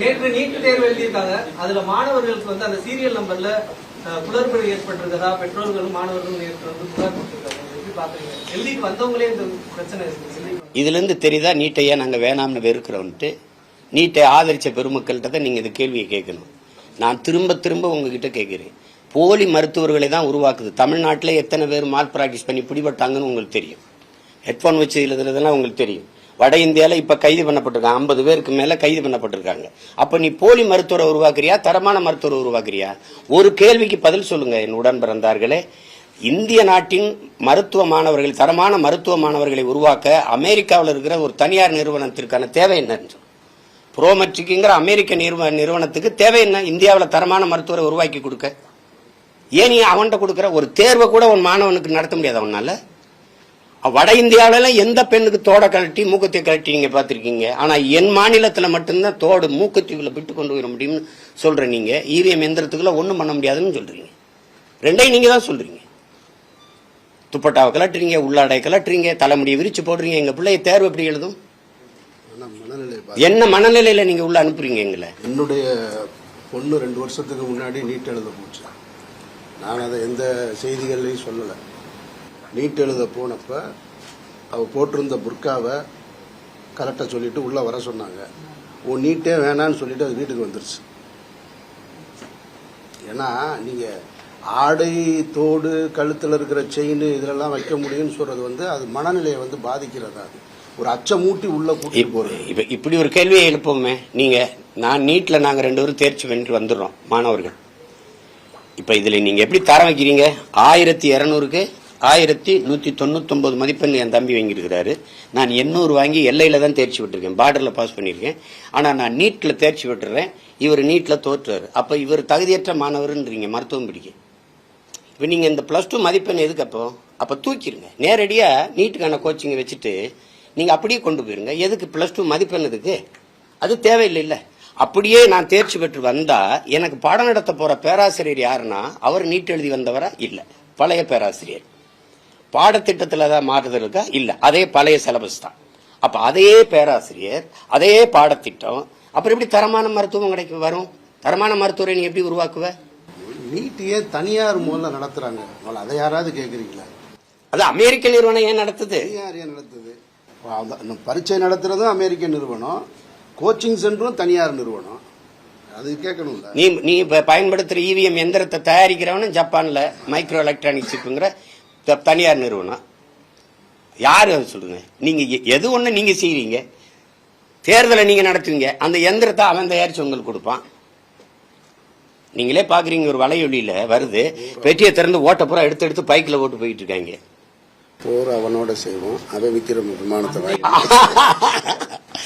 நேற்று நீட் தேர்வு எழுதியிருக்காங்க. அதுல மாணவர்களுக்கு வந்து அந்த சீரியல் நம்பர்ல குளறுபடி ஏற்பட்டிருக்கதா? பெற்றோர்களும் மாணவர்களும் நேற்று வந்து புகார் கொடுத்திருக்காங்க. எழுதிட்டு வந்தவங்களே இந்த பிரச்சனை இதுல இருந்து தெரியுதா நீட்டையா நாங்க வேணாம்னு வெறுக்கிறோம்ட்டு நீட்டை ஆதரிச்ச பெருமக்கள்கிட்ட தான் நீங்க இந்த கேள்வியை கேட்கணும். நான் திரும்ப திரும்ப உங்ககிட்ட கேட்கிறேன். போலி மருத்துவர்களை தான் உருவாக்குது. தமிழ்நாட்டில் எத்தனை பேர் மால் ப்ராக்டிஸ் பண்ணி பிடிபட்டாங்கன்னு உங்களுக்கு தெரியும். ஹெட்ஃபோன் வச்சு எழுதுறதுலாம் உங்களுக்கு தெரியும். வட இந்தியாவில் இப்ப கைது பண்ணப்பட்டிருக்காங்க ஐம்பது பேருக்கு மேல கைது பண்ணப்பட்டிருக்காங்க. அப்ப நீ போலி மருத்துவரை உருவாக்குறியா? தரமான மருத்துவரை உருவாக்குறியா? ஒரு கேள்விக்கு பதில் சொல்லுங்க என் உடன் பிறந்தார்களே. இந்திய நாட்டின் மருத்துவ மாணவர்கள் தரமான மருத்துவ மாணவர்களை உருவாக்க அமெரிக்காவில் இருக்கிற ஒரு தனியார் நிறுவனத்திற்கான தேவை என்னன்னு ப்ரோமெட்ரிக்குங்கிற புரோமெட்ரிக்குங்கிற அமெரிக்க நிறுவ நிறுவனத்துக்கு தேவை என்ன? இந்தியாவில் தரமான மருத்துவரை உருவாக்கி கொடுக்க. ஏன் நீ அவன்கிட்ட கொடுக்குற? ஒரு தேர்வை கூட உன் மாணவனுக்கு நடத்த முடியாது அவனால. வட இந்தியாவில எந்த பெண்ணுக்கு தோட கழட்டி மூக்கத்தை கழட்டி நீங்க பாத்திருக்கீங்க ஆனா என் மாநிலத்துல மட்டும்தான் தோடு மூக்கத்தீவுல விட்டு கொண்டு வர முடியும்னு சொல்ற நீங்க. ஈவிஎம் எந்திரத்துக்குள்ள ஒண்ணும் பண்ண முடியாதுன்னு சொல்றீங்க. ரெண்டையும் நீங்க தான் சொல்றீங்க. துப்பட்டாவை கலட்டுறீங்க உள்ளாடை கலட்டுறீங்க தலைமுடியை விரிச்சு போடுறீங்க. எங்க பிள்ளைய தேர்வு எப்படி எழுதும்? என்ன மனநிலையில நீங்க உள்ள அனுப்புறீங்க எங்களை? என்னுடைய பொண்ணு ரெண்டு வருஷத்துக்கு முன்னாடி நீட் எழுத போச்சு. நான் அதை எந்த செய்திகள்லையும் சொல்லலை. நீட் எழுத போனப்ப அவ போட்டிருந்த புர்காவை கரெக்டாக சொல்லிட்டு உள்ள வர சொன்னாங்க. உன் நீட்டே வேணான்னு சொல்லிட்டு அது வீட்டுக்கு வந்துருச்சு. ஏன்னா நீங்க ஆடை தோடு கழுத்துல இருக்கிற செயின் இதெல்லாம் வைக்க முடியும்னு சொல்றது வந்து அது மனநிலையை வந்து பாதிக்கிறதா அது. ஒரு அச்சமூட்டி உள்ள கூட்டிட்டு போறது. இப்ப இப்படி ஒரு கேள்வியை எழுப்போமே நீங்க நான் நீட்ல நாங்க ரெண்டு பேரும் தேர்ச்சி வென்று வந்துடுறோம் மாணவர்கள். இப்ப இதுல நீங்க எப்படி தரம் வைக்கிறீங்க? ஆயிரத்தி இருநூறுக்கு ஆயிரத்தி நூற்றி தொண்ணூத்தொம்பது மதிப்பெண் என் தம்பி வாங்கியிருக்கிறாரு. நான் எண்ணூறு வாங்கி எல்லையில் தான் தேர்ச்சி விட்டுருக்கேன் பார்டரில் பாஸ் பண்ணியிருக்கேன். ஆனால் நான் நீட்டில் தேர்ச்சி விட்டுறேன் இவர் நீட்டில் தோற்றுறாரு. அப்போ இவர் தகுதியற்ற மாணவர்ன்றீங்க மருத்துவம் பிடிக்க. இப்போ நீங்கள் இந்த ப்ளஸ் டூ மதிப்பெண் எதுக்கு அப்போ? அப்போ தூக்கிடுங்க நேரடியாக நீட்டுக்கான கோச்சிங்கை வச்சுட்டு நீங்கள் அப்படியே கொண்டு போயிருங்க. எதுக்கு ப்ளஸ் டூ மதிப்பெண் எதுக்கு? அது தேவையில்லை இல்லை. அப்படியே நான் தேர்ச்சி பெற்று வந்தால் எனக்கு பாடம் நடத்த போகிற பேராசிரியர் யாருன்னா அவர் நீட் எழுதி வந்தவரா? இல்லை. பழைய பேராசிரியர். பாடத்திட்டத்துல ஏதாவது மாறுதல் இருக்கா? இல்ல. அதே பழைய சிலபஸ் தான். அப்ப அதே பேராசிரியர் அதே பாடத்திட்டம் அப்புறம் எப்படி தரமான மருத்துவம் கிடைக்கும் வரும்? தரமான மருத்துவரை நீ எப்படி உருவாக்குவ? நீட்டையே தனியார் முதல்ல நடத்துறாங்க. அதை யாராவது கேக்குறீங்களா? அது அமெரிக்க நிறுவனம் ஏன் நடத்துது? தனியார் ஏன் நடத்துது? பரீட்சை நடத்துறதும் அமெரிக்க நிறுவனம். கோச்சிங் சென்டரும் தனியார் நிறுவனம். அது கேட்கணும்ல. நீ நீ இப்ப பயன்படுத்துற இவிஎம் எந்திரத்தை தயாரிக்கிறவனும் ஜப்பான்ல மைக்ரோ எலக்ட்ரானிக் சிப்புங்கிற தனியார் நிறுவனம். யாரு அது சொல்லுங்க? நீங்க எ- எது ஒண்ணு நீங்க செய்றீங்க? தேர்தலை நீங்க நடத்துவீங்க அந்த எந்திரத்தை அவன் தயாரிச்சு உங்களுக்கு கொடுப்பான். நீங்களே பாக்குறீங்க ஒரு வலையொலியில வருது. பெட்டியை திறந்து ஓட்ட பூரா எடுத்து எடுத்து பைக்ல ஓட்டு போயிட்டு இருக்காங்க. போர் அவனோட செய்வோம். அவன் விக்கிற விமானத்தை வாங்கி.